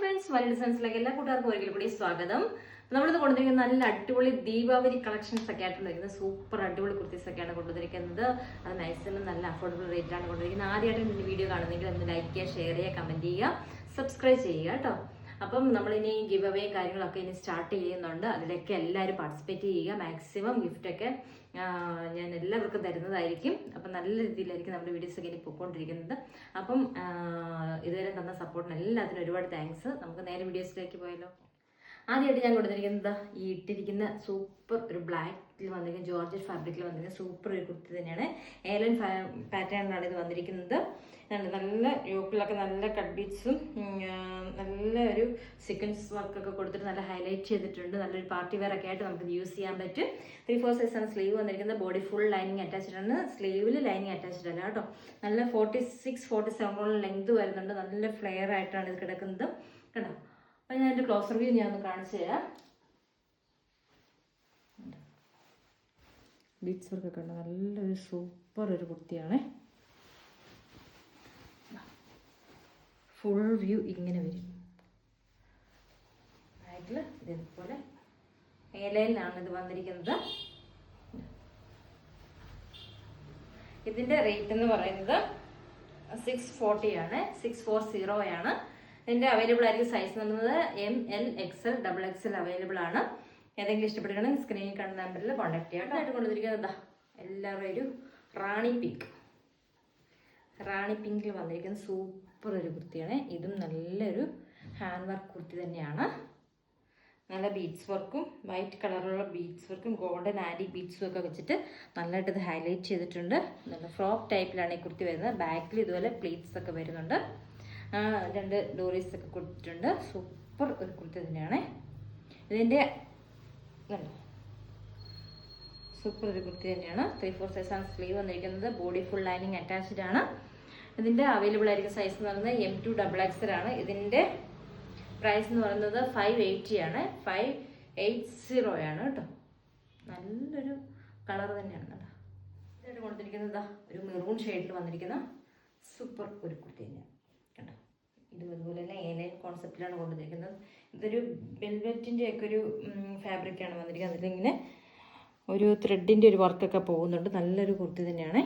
Friends വലിയ ഡിസൈൻസിലേക്ക് എല്ലാ കൂട്ടുകാർക്കും ഒരിക്കൽ കൂടി സ്വാഗതം. നമ്മളിത് കൊണ്ടുവന്നിരിക്കുന്ന നല്ല അടിപൊളി ദീപാവലി കളക്ഷൻസ് ഒക്കെ ആയിട്ടുണ്ടായിരിക്കുന്നത് സൂപ്പർ അടിപൊളി കുർത്തീസ് ഒക്കെയാണ് കൊണ്ടുവന്നിരിക്കുന്നത്. അത് നൈസിലും നല്ല അഫോർഡബിൾ റേറ്റ് ആണ് കൊണ്ടുവന്നിരിക്കുന്നത്. ആദ്യമായിട്ട് എന്റെ വീഡിയോ കാണുന്നെങ്കിൽ ഒന്ന് ലൈക്ക് ചെയ്യുക ഷെയർ ചെയ്യുക കമന്റ് ചെയ്യുക സബ്സ്ക്രൈബ് ചെയ്യുക കേട്ടോ. അപ്പം നമ്മളിനി ഗിവ് അവേ കാര്യങ്ങളൊക്കെ ഇനി സ്റ്റാർട്ട് ചെയ്യുന്നുണ്ട്. അതിലൊക്കെ എല്ലാവരും പാർട്ടിസിപ്പേറ്റ് ചെയ്യുക. മാക്സിമം ഗിഫ്റ്റൊക്കെ ഞാൻ എല്ലാവർക്കും തരുന്നതായിരിക്കും. അപ്പം നല്ല രീതിയിലായിരിക്കും നമ്മുടെ വീഡിയോസ് ഒക്കെ ഇനി പോയിക്കൊണ്ടിരിക്കുന്നത് അപ്പം ഇതുവരെ തന്ന സപ്പോർട്ടിന് എല്ലാത്തിനും ഒരുപാട് താങ്ക്സ് നമുക്ക് നേരെ വീഡിയോസിലേക്ക് പോയാലോ? ആദ്യമായിട്ട് ഞാൻ കൊടുത്തിരിക്കുന്നത് ഈ ഇട്ടിരിക്കുന്ന സൂപ്പർ ഒരു ബ്ലാക്കിൽ വന്നിരിക്കുന്ന ജോർജറ്റ് ഫാബ്രിക്കിൽ വന്നിരിക്കുന്ന സൂപ്പർ ഒരു കുർത്തി തന്നെയാണ്. ഏലൻ പാറ്റേണിലാണ് ഇത് വന്നിരിക്കുന്നത്. നല്ല യോക്കിലൊക്കെ നല്ല കട്ട് ബീറ്റ്സും നല്ല ഒരു സീക്വൻസ് വർക്കൊക്കെ കൊടുത്തിട്ട് നല്ല ഹൈലൈറ്റ് ചെയ്തിട്ടുണ്ട്. നല്ലൊരു പാർട്ടി വെയർ ഒക്കെ ആയിട്ട് നമുക്ക് യൂസ് ചെയ്യാൻ പറ്റും. ത്രീ ഫോർ സൈസ് ആണ് സ്ലീവ് വന്നിരിക്കുന്നത് ബോഡി ഫുൾ ലൈനിങ് അറ്റാച്ച്ഡ് ആണ്. സ്ലീവിൽ ലൈനിങ് അറ്റാച്ച്ഡ് അല്ല കേട്ടോ. നല്ല ഫോർട്ടി സിക്സ് ഫോർട്ടി സെവനോളം ലെങ്ത് വരുന്നുണ്ട്. നല്ല ഫ്ലെയർ ആയിട്ടാണ് ഇത് കിടക്കുന്നത്. കേട്ടോ അപ്പം ഞാൻ എന്റെ ക്ലോസ് റിവ്യൂ ഞാൻ ഒന്ന് കാണിച്ചു തരാം. ബീറ്റ്സ് വർക്കൊക്കെ ഉണ്ട്. നല്ലൊരു സൂപ്പർ ഒരു കുർത്തിയാണേ ഫുൾ വ്യൂ ഇങ്ങനെ വരും. ബാക്കിൽ ഇതേപോലെ ഏലയിലാണ് ഇത് വന്നിരിക്കുന്നത്. ഇതിന്റെ റേറ്റ് എന്ന് പറയുന്നത് സിക്സ് ഫോർട്ടി ആണ്. സിക്സ് ഫോർ സീറോ ആണ്. ഇതിന്റെ അവൈലബിൾ ആയിരിക്കും സൈസ് എന്നുള്ളത് M L X L double X L available ആണ്. ഏതെങ്കിലും ഇഷ്ടപ്പെട്ടിട്ടുണ്ടെങ്കിൽ സ്ക്രീനിൽ കാണുന്ന നമ്പറിൽ കോൺടാക്ട് ചെയ്യാം ആയിട്ട് കൊണ്ടുവന്നിരിക്കുന്നത് എല്ലാവരും ഒരു റാണി പിങ്ക് റാണി പിങ്കിൽ വന്നിരിക്കുന്ന സൂപ്പർ ഒരു കുർത്തിയാണ്. ഇതും നല്ലൊരു ഹാൻഡ് വർക്ക് കുർത്തി തന്നെയാണ്. നല്ല ബീഡ്സ് വർക്കും വൈറ്റ് കളറുള്ള ബീഡ്സ് വർക്കും ഗോൾഡൻ ആന്റി ബീഡ്സും ഒക്കെ വെച്ചിട്ട് നല്ലതായിട്ട് ഇത് ഹൈലൈറ്റ് ചെയ്തിട്ടുണ്ട്. നല്ല ഫ്രോക്ക് ടൈപ്പിലാണ് ഈ കുർത്തി വരുന്നത്. ബാക്കിൽ ഇതുപോലെ പ്ലീറ്റ്സ് ഒക്കെ വരുന്നുണ്ട്. രണ്ട് ഡോറീസ് ഒക്കെ കൊടുത്തിട്ടുണ്ട്. സൂപ്പർ ഒരു കുർത്തി തന്നെയാണ്. ഇതിന്റെ സൂപ്പർ ഒരു കുർത്തി തന്നെയാണ്. ത്രീ ഫോർ സൈസ് ആണ് സ്ലീവ് വന്നിരിക്കുന്നത്. ബോഡി ഫുൾ ലൈനിങ് അറ്റാച്ച്ഡ് ആണ്. ഇതിന്റെ അവൈലബിൾ ആയിരിക്കുന്ന സൈസ് എന്ന് പറയുന്നത് എം ടു ഡബിൾ എക്സൽ ആണ്. ഇതിന്റെ പ്രൈസ് എന്ന് പറയുന്നത് ഫൈവ് എയ്റ്റി ആണ്. ഫൈവ് എയ്റ്റ് സീറോ ആണ് കേട്ടോ. നല്ലൊരു കളർ തന്നെയാണ് കേട്ടോ. ഇതായിട്ട് കൊടുത്തിരിക്കുന്നത് ഒരു മെറൂൺ ഷെയ്ഡിൽ വന്നിരിക്കുന്ന സൂപ്പർ ഒരു കുർത്തി തന്നെയാണ്. ഇത് അതുപോലെ തന്നെ എലൈൻ കോൺസെപ്റ്റിലാണ് കൊണ്ടുവന്നിരിക്കുന്നത്. ഇതൊരു വെൽവെറ്റിന്റെ ഒക്കെ ഒരു ഫാബ്രിക്കാണ് വന്നിരിക്കുന്നത്. അതിലിങ്ങനെ ഒരു ത്രെഡിന്റെ ഒരു വർക്കൊക്കെ പോകുന്നുണ്ട്. നല്ലൊരു കുർത്തി തന്നെയാണ്.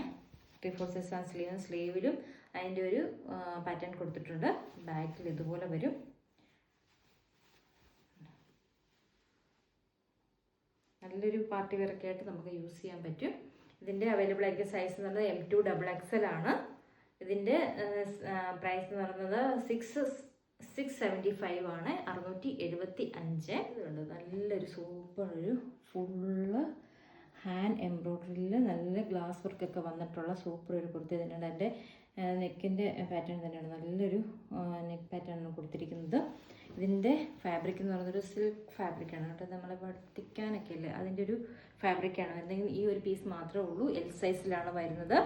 ത്രീ ഫോർ സിക്സ് ആണ് സ്ലീവ് സ്ലീവിലും അതിന്റെ ഒരു പാറ്റേൺ കൊടുത്തിട്ടുണ്ട്. ബാക്കിൽ ഇതുപോലെ വരും. നല്ലൊരു പാർട്ടി വെയറൊക്കെ ആയിട്ട് നമുക്ക് യൂസ് ചെയ്യാൻ പറ്റും. ഇതിന്റെ അവൈലബിൾ ആയിരിക്കും സൈസ് എന്ന് പറയുന്നത് എം ടു ഡബിൾ എക്സൽ ആണ്. ഇതിന്റെ പ്രൈസ് എന്ന് പറയുന്നത് സിക്സ് സിക്സ് സെവന്റി ഫൈവ് ആണ്. അറുന്നൂറ്റി എഴുപത്തി അഞ്ച് ഇതുണ്ട് നല്ലൊരു സൂപ്പർ ഒരു ഫുള്ള് ഹാൻഡ് എംബ്രോയ്ഡറിയിൽ നല്ല ഗ്ലാസ് വർക്കൊക്കെ വന്നിട്ടുള്ള സൂപ്പർ ഒരു കുർത്തി തന്നെയാണ് അതിന്റെ നെക്കിന്റെ പാറ്റേൺ തന്നെയാണ്. നല്ലൊരു നെക്ക് പാറ്റേൺ കൊടുത്തിരിക്കുന്നത്. ഇതിന്റെ ഫാബ്രിക് എന്ന് പറയുന്നത് ഒരു സിൽക്ക് ഫാബ്രിക്കാണ് കേട്ടോ നമ്മളെ പഠിക്കാനൊക്കെ അല്ലേ? അതിന്റെ ഒരു ഫാബ്രിക്കാണ് എന്തെങ്കിലും ഈ ഒരു പീസ് മാത്രമേ ഉള്ളൂ. എൽ സൈസിലാണ് വരുന്നത്.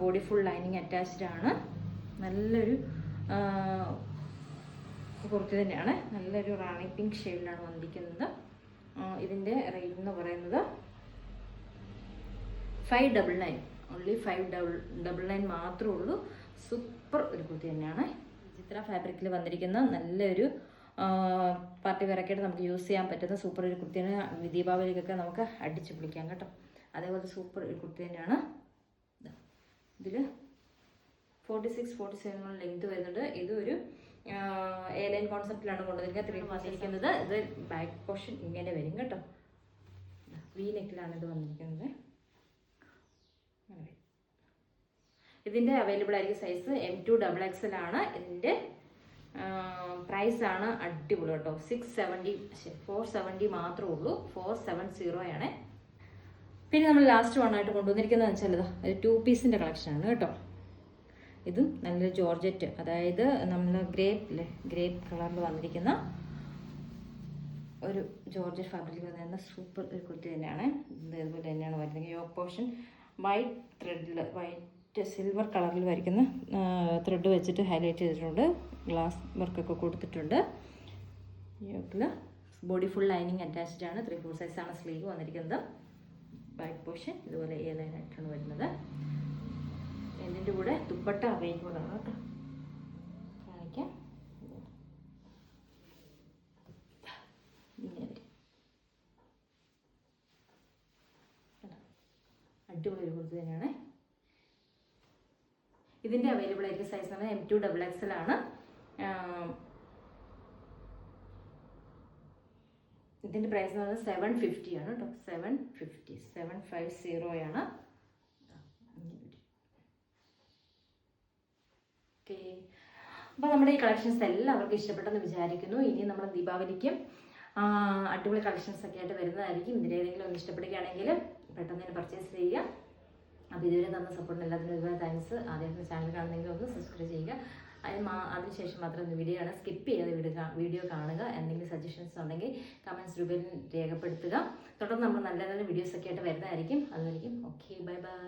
ബോഡി ഫുൾ ലൈനിങ് അറ്റാച്ച്ഡ് ആണ്. നല്ലൊരു കുർത്തി തന്നെയാണ്. നല്ലൊരു റാണി പിങ്ക് ഷെയ്ഡിലാണ് വന്നിരിക്കുന്നത്. ഇതിന്റെ റേറ്റ് എന്ന് പറയുന്നത് five double nine only five double double nine മാത്രമേ ഉള്ളൂ. സൂപ്പർ ഒരു കുർത്തി തന്നെയാണ്. ചിത്ര ഫാബ്രിക്കിൽ വന്നിരിക്കുന്ന നല്ലൊരു പാർട്ടി വിറക്കായിട്ട് നമുക്ക് യൂസ് ചെയ്യാൻ പറ്റുന്ന സൂപ്പർ ഒരു കുർത്തിയാണ് ദീപാവലിക്കൊക്കെ നമുക്ക് അടിച്ചു പിടിക്കാം കേട്ടോ. അതേപോലെ സൂപ്പർ ഒരു കുർത്തി തന്നെയാണ്. ഇതിൽ forty six forty seven length വരുന്നുണ്ട്. ഇതൊരു എ ലൈൻ കോൺസെപ്റ്റിലാണ് കൊണ്ടുവന്നിരിക്കുന്നത്. ത്രീ വന്നിരിക്കുന്നത്. ഇത് ബാക്ക് പോർഷൻ ഇങ്ങനെ വരും കേട്ടോ. വി നെക്കിലാണ് ഇത് വന്നിരിക്കുന്നത് അങ്ങനെ വരും. ഇതിന്റെ അവൈലബിൾ ആയിരിക്കും size M two double X L ആണ്. ഇതിന്റെ ആണ് അടിപൊളി കേട്ടോ. സിക്സ് സെവന്റി ഫോർ സെവന്റി മാത്രമേ ഉള്ളൂ. ഫോർ സെവൻ സീറോ ആണ്. പിന്നെ നമ്മൾ ലാസ്റ്റ് വൺ ആയിട്ട് കൊണ്ടുവന്നിരിക്കുന്നത് വെച്ചാൽ ഇതാ ഒരു ടു പീസിന്റെ കളക്ഷനാണ് കേട്ടോ. ഇതും നല്ലൊരു ജോർജറ്റ് അതായത് നമ്മൾ ഗ്രേപ്പ് അല്ലേ ഗ്രേപ്പ് കളറിൽ വന്നിരിക്കുന്ന ഒരു ജോർജറ്റ് ഫാബ്രിക് വന്നിരുന്ന സൂപ്പർ ഒരു കുട്ടി തന്നെയാണ്. ഇതേപോലെ തന്നെയാണ് വരുന്നത് യോ പോർഷൻ വൈറ്റ് ത്രെഡിൽ വൈറ്റ് ഒറ്റ സിൽവർ കളറിൽ വരയ്ക്കുന്ന ത്രെഡ് വെച്ചിട്ട് ഹൈലൈറ്റ് ചെയ്തിട്ടുണ്ട്. ഗ്ലാസ് വർക്കൊക്കെ കൊടുത്തിട്ടുണ്ട്. യോക്കിൽ ബോഡി ഫുൾ ലൈനിങ് അറ്റാച്ച്ഡ് ആണ്. ത്രീ ഫോർ സൈസാണ് സ്ലീവ് വന്നിരിക്കുന്നത്. ബാക്ക് പോർഷൻ ഇതുപോലെ എ ലൈനായിട്ടാണ് വരുന്നത്. എന്നിന്റെ കൂടെ ദുപ്പട്ട അവൈലബിൾ കേട്ടോ. അടിപൊളി ഒരു കുർത്തി തന്നെയാണ്. ഇതിന്റെ അവൈലബിൾ ആയിട്ട് സൈസ് എന്ന് എം ടു ഡബിൾ എക്സൽ ആണ്. ഇതിന്റെ പ്രൈസ് എന്ന് പറയുന്നത് സെവൻ ഫിഫ്റ്റി ആണ് കേട്ടോ. സെവൻ ഫിഫ്റ്റി സെവൻ ഫൈവ് സീറോയാണ് ഓക്കെ അപ്പോൾ നമ്മുടെ ഈ കളക്ഷൻസ് എല്ലാവർക്കും ഇഷ്ടപ്പെട്ടെന്ന് വിചാരിക്കുന്നു. ഇനി നമ്മൾ ദീപാവലിക്കും അടിപൊളി കളക്ഷൻസ് ഒക്കെ ആയിട്ട് വരുന്നതായിരിക്കും. ഇതിലേതെങ്കിലും ഒന്ന് ഇഷ്ടപ്പെടുകയാണെങ്കിൽ പെട്ടെന്ന് തന്നെ പർച്ചേസ് ചെയ്യുക. അപ്പോൾ ഇതുവരെ തന്ന സപ്പോർട്ടിന് എല്ലാത്തിനും ഒരുപാട് താങ്ക്സ് ആദ്യമായിട്ട് ചാനൽ കാണുന്നെങ്കിൽ ഒന്ന് സബ്സ്ക്രൈബ് ചെയ്യുക. അതിന് മാ അതിനുശേഷം മാത്രം ഒന്ന് വീഡിയോ ആണ് സ്കിപ്പ് ചെയ്യാതെ വീഡിയോ വീഡിയോ കാണുക. എന്തെങ്കിലും സജഷൻസ് ഉണ്ടെങ്കിൽ കമൻസ് രൂപയിൽ രേഖപ്പെടുത്തുക. തുടർന്ന് നമ്മൾ നല്ല നല്ല വീഡിയോസൊക്കെ ആയിട്ട് വരുന്നതായിരിക്കും. അതുവരെയും ഓക്കെ ബൈ ബൈ